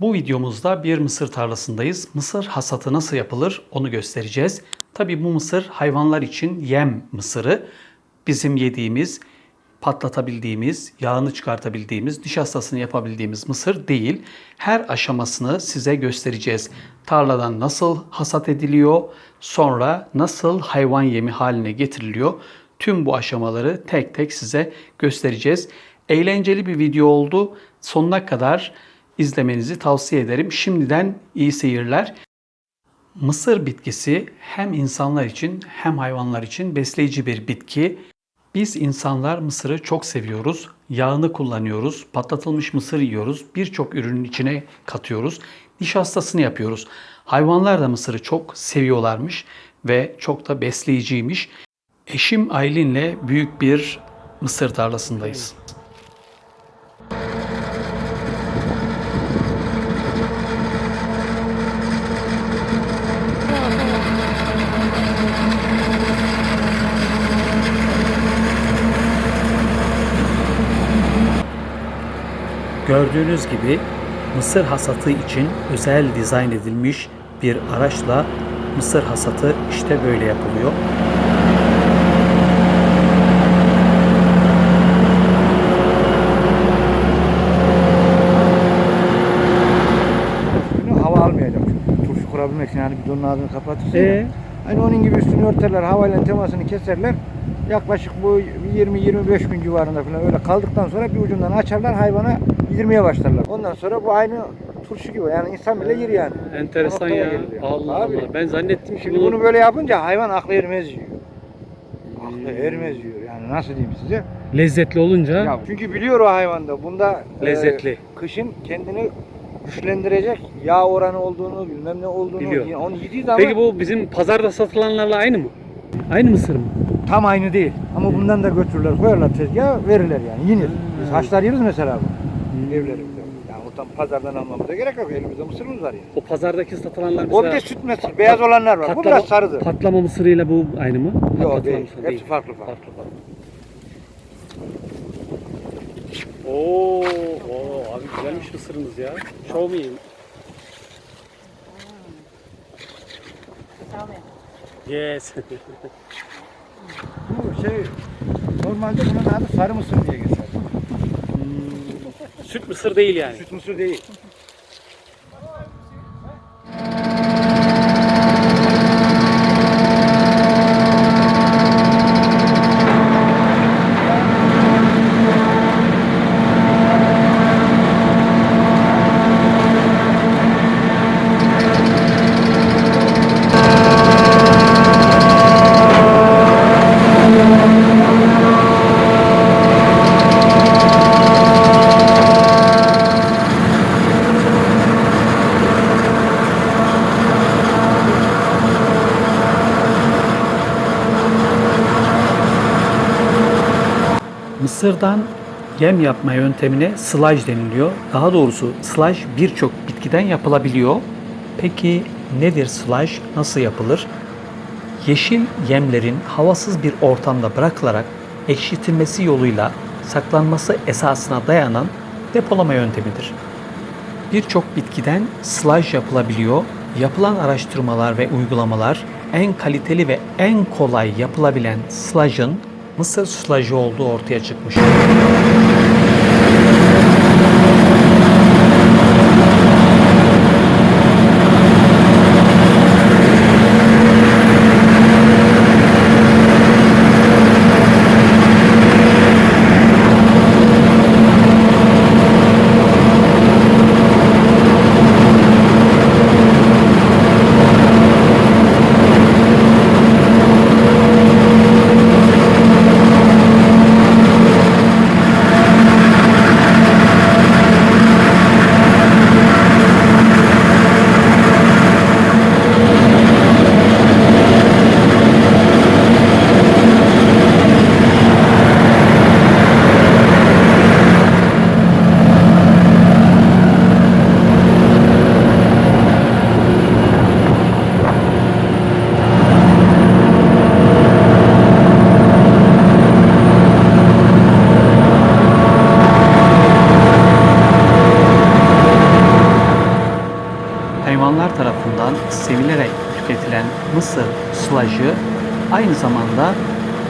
Bu videomuzda bir mısır tarlasındayız. Mısır hasatı nasıl yapılır onu göstereceğiz. Tabi bu mısır hayvanlar için yem mısırı. Bizim yediğimiz, patlatabildiğimiz, yağını çıkartabildiğimiz, nişastasını yapabildiğimiz mısır değil. Her aşamasını size göstereceğiz. Tarladan nasıl hasat ediliyor, sonra nasıl hayvan yemi haline getiriliyor. Tüm bu aşamaları tek tek size göstereceğiz. Eğlenceli bir video oldu. Sonuna kadar izlemenizi tavsiye ederim. Şimdiden iyi seyirler. Mısır bitkisi hem insanlar için hem hayvanlar için besleyici bir bitki. Biz insanlar mısırı çok seviyoruz. Yağını kullanıyoruz. Patlatılmış mısır yiyoruz. Birçok ürünün içine katıyoruz. Nişastasını yapıyoruz. Hayvanlar da mısırı çok seviyorlarmış ve çok da besleyiciymiş. Eşim Aylin'le büyük bir mısır tarlasındayız. Gördüğünüz gibi mısır hasatı için özel dizayn edilmiş bir araçla mısır hasatı işte böyle yapılıyor. Hava almayacak. Turşu kurabilmek için yani bidonun ağzını kapatırsın. Ee? ya. Hani onun gibi üstünü örterler, havayla temasını keserler. Yaklaşık bu 20-25 gün civarında falan öyle kaldıktan sonra bir ucundan açarlar hayvana yedirmeye başlarlar. Ondan sonra bu aynı turşu gibi yani insan bile yer yani. Enteresan O ya. geliyor. Allah Abi, Allah. Ben zannettim ki Şimdi bunu... bunu böyle yapınca hayvan aklı ermez yiyor. Aklı ermez yiyor yani nasıl diyeyim size. lezzetli olunca Ya çünkü biliyor o hayvanda bunda e, Lezzetli. kışın kendini güçlendirecek yağ oranı olduğunu bilmem ne olduğunu Biliyor. onu yediği zaman Peki bu bizim pazarda satılanlarla aynı mı? Aynı mısır mı? tam aynı değil ama bundan da götürürler koyarlar tezgaha verirler yani yenir. Biz haşlar yeriz mesela bu evlerimizde. Yani o tam pazardan almamıza gerek yok elimizde mısırımız var yani. O pazardaki satılanlar O bir mesela de süt mısır beyaz olanlar var. Bu biraz sarıdır. Patlama mısırıyla bu aynı mı? Yok değil. mısır Hepsi farklı farklı. Farklı farklı. Oo, oo, abi güzelmiş mısırınız ya. Show me. Yes. Bu şey normalde bunun adı sarı mısır diye geçer. Süt mısır değil yani. Süt mısır değil. Mısırdan yem yapma yöntemine sılaj deniliyor. Daha doğrusu sılaj birçok bitkiden yapılabiliyor. Peki nedir sılaj? Nasıl yapılır? Yeşil yemlerin havasız bir ortamda bırakılarak ekşitilmesi yoluyla saklanması esasına dayanan depolama yöntemidir. Birçok bitkiden sılaj yapılabiliyor. Yapılan araştırmalar ve uygulamalar en kaliteli ve en kolay yapılabilen sılajın mısır sılajı olduğu ortaya çıkmış. Tüketilen mısır sılajı aynı zamanda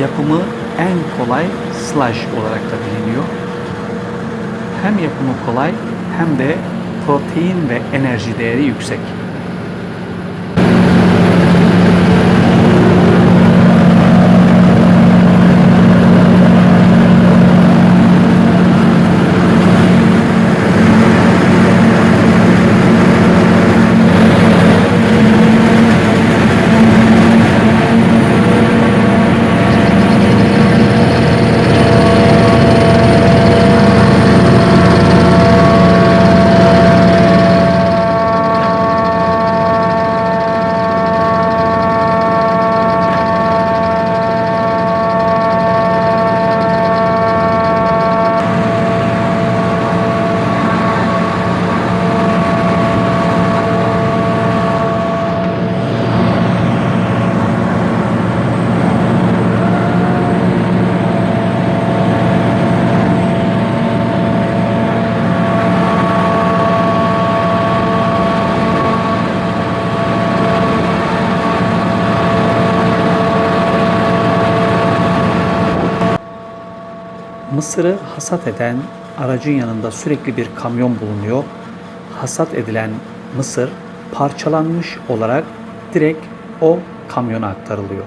yapımı en kolay sılaj olarak da biliniyor. Hem yapımı kolay hem de protein ve enerji değeri yüksek. Mısırı hasat eden aracın yanında sürekli bir kamyon bulunuyor. Hasat edilen mısır parçalanmış olarak direkt o kamyona aktarılıyor.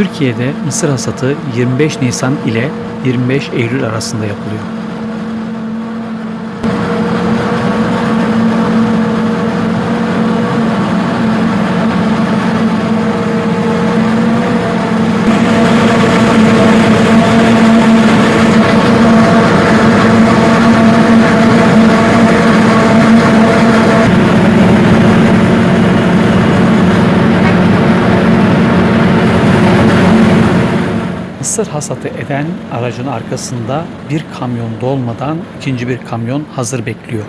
Türkiye'de mısır hasatı 25 Nisan ile 25 Eylül arasında yapılıyor. Mısır hasatı eden aracın arkasında bir kamyon dolmadan ikinci bir kamyon hazır bekliyor.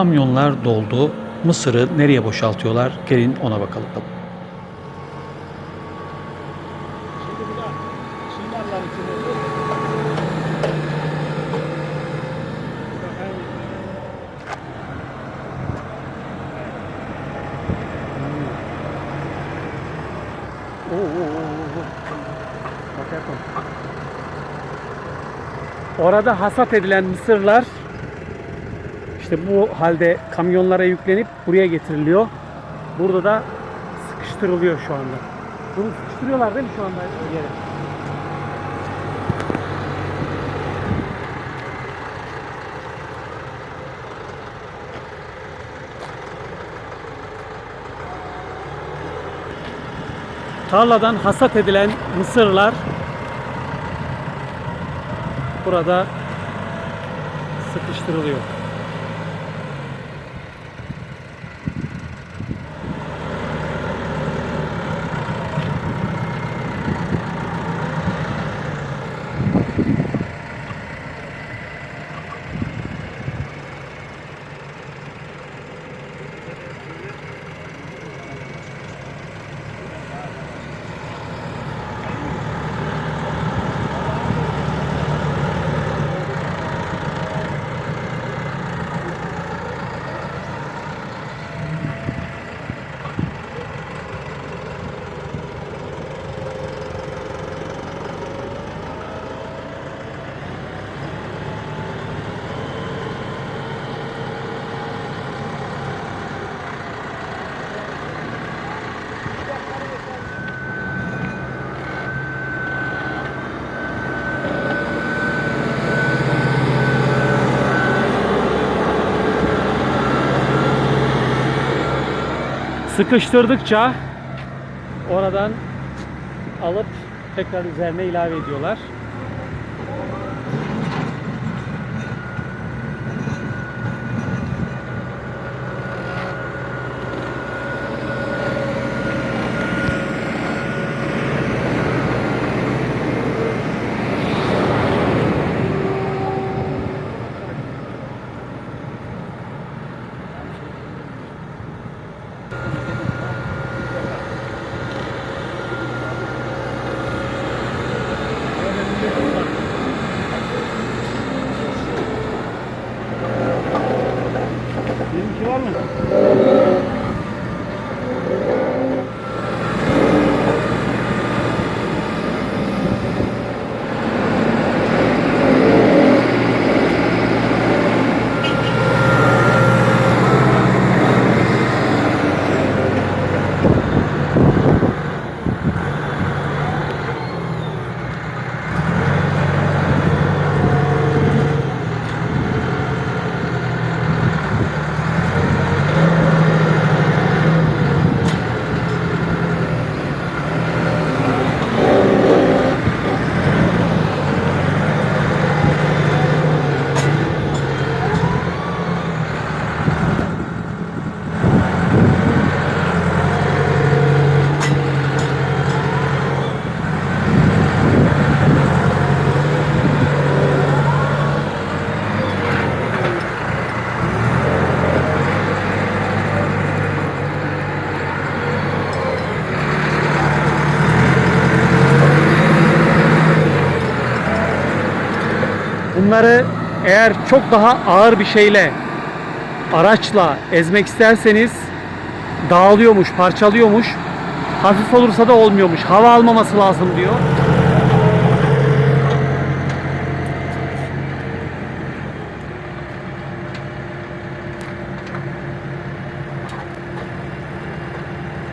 Kamyonlar doldu. Mısırı nereye boşaltıyorlar? Gelin ona bakalım. Orada hasat edilen mısırlar işte bu halde kamyonlara yüklenip buraya getiriliyor. Burada da sıkıştırılıyor şu anda. Bunu sıkıştırıyorlar değil mi şu anda yere? Tarladan hasat edilen mısırlar burada sıkıştırılıyor. Sıkıştırdıkça oradan alıp tekrar üzerine ilave ediyorlar. Benimki var mı? Bunları eğer çok daha ağır bir şeyle araçla ezmek isterseniz dağılıyormuş, parçalıyormuş. Hafif olursa da olmuyormuş. Hava almaması lazım diyor.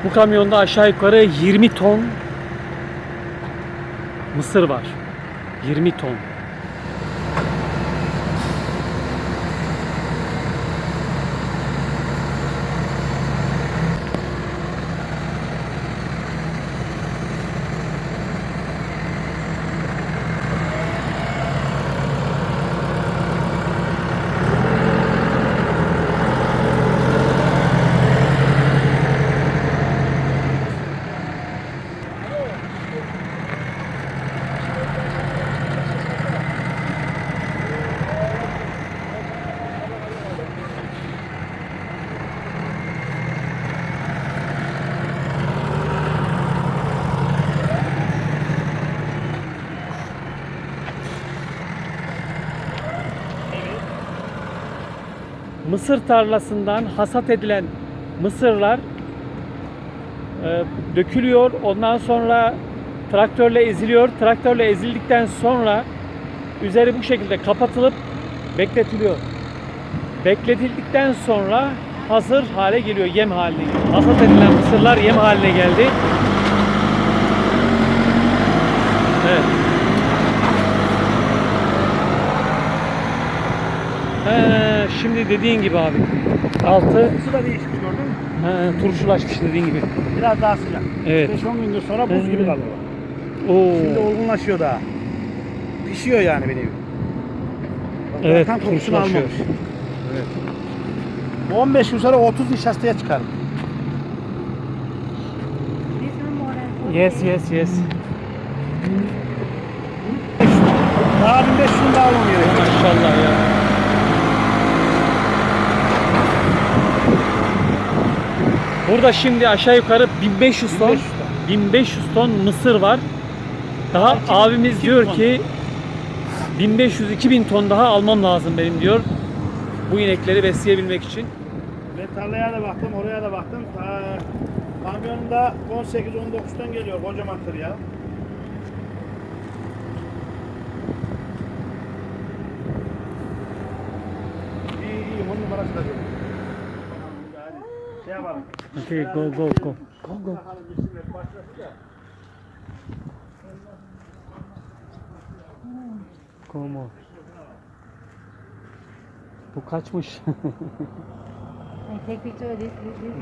Bu kamyonda aşağı yukarı 20 ton mısır var. 20 ton. Mısır tarlasından hasat edilen mısırlar e, dökülüyor. Ondan sonra traktörle eziliyor. Traktörle ezildikten sonra üzeri bu şekilde kapatılıp bekletiliyor. Bekletildikten sonra hazır hale geliyor, yem haline geliyor. Hasat edilen mısırlar yem haline geldi. Evet. He, şimdi dediğin gibi abi. Altı Su da değişmiş gördün mü? he, turşulaşmış dediğin gibi. Biraz daha sıcak. Evet. 5-10 gündür sonra buz gibi kalıyor. Oo. Şimdi olgunlaşıyor daha. Pişiyor yani benim. Evet, tam kokusunu turşulaşıyor. almamış. Bu 15 gün sonra 30 nişastaya çıkar. Yes, yes, yes. Daha 1500 gün daha almıyor. Maşallah ya. Burada şimdi aşağı yukarı 1500 ton 1500 1500 ton mısır var. Daha abimiz diyor ki 1500-2000 ton daha almam lazım benim diyor. Bu inekleri besleyebilmek için. Ben tarlaya da baktım, oraya da baktım. Ee, kamyonda 18-19'dan geliyor kocaman tır ya. İyi iyi, onun numarası da. Hadi şey yapalım. Okay, go go go. Go go. On. Bu kaçmış? I take picture of this, this, this.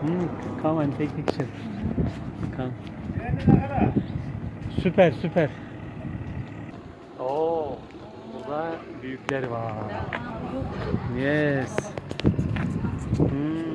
Hmm, Come and take picture. Come. Süper süper. Oo, burada büyükler var. Yes. Hmm.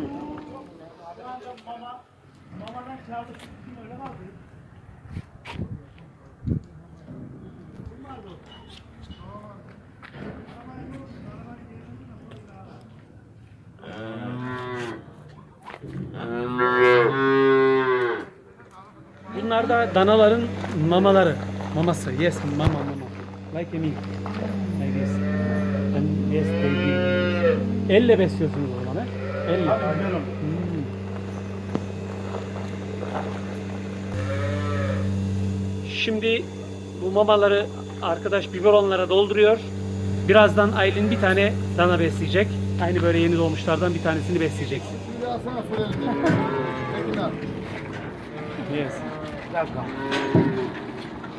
Bunlar da danaların mamaları. Maması. Yes, mama mama. Like me. Like this. And yes, baby. Elle besliyorsunuz o zaman? Elle. Hmm. Şimdi bu mamaları arkadaş biberonlara dolduruyor. Birazdan Aylin bir tane dana besleyecek. Aynı böyle yeni doğmuşlardan bir tanesini besleyecek. Yes. Gel bakalım.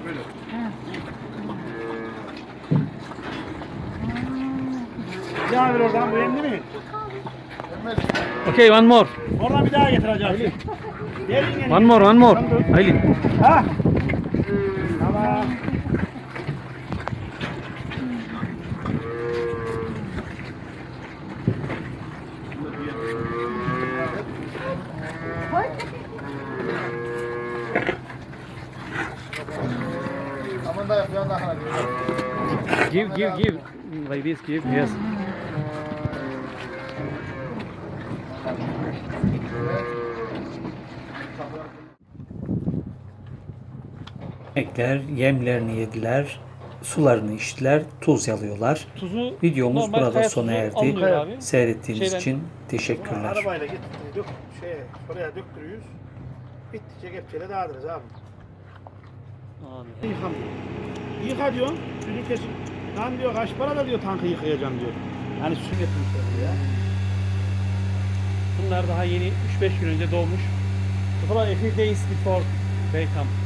Böyle. Devam ver oradan bu yemli mi? Okay, one more. Oradan bir daha. Gelin gelin. One more, one more. Aylin. Ha? Give. Yes. Ekler yemlerini yediler, sularını içtiler, tuz yalıyorlar. Tuzu Videomuz normal burada kaya sona tuzu erdi. alınıyor abi. Seyrettiğiniz Şeyden- için teşekkürler. Arabayla git, dök, şey, oraya döktürüyoruz. Bittikçe kepçeyle dağıtırız abi. Amin. Yıkam. Yıka diyorsun, sürü kesin. Lan diyor kaç para da diyor tankı yıkayacağım diyor. Yani su getirmişler ya. Bunlar daha yeni 3-5 gün önce doğmuş. About a few days before they come.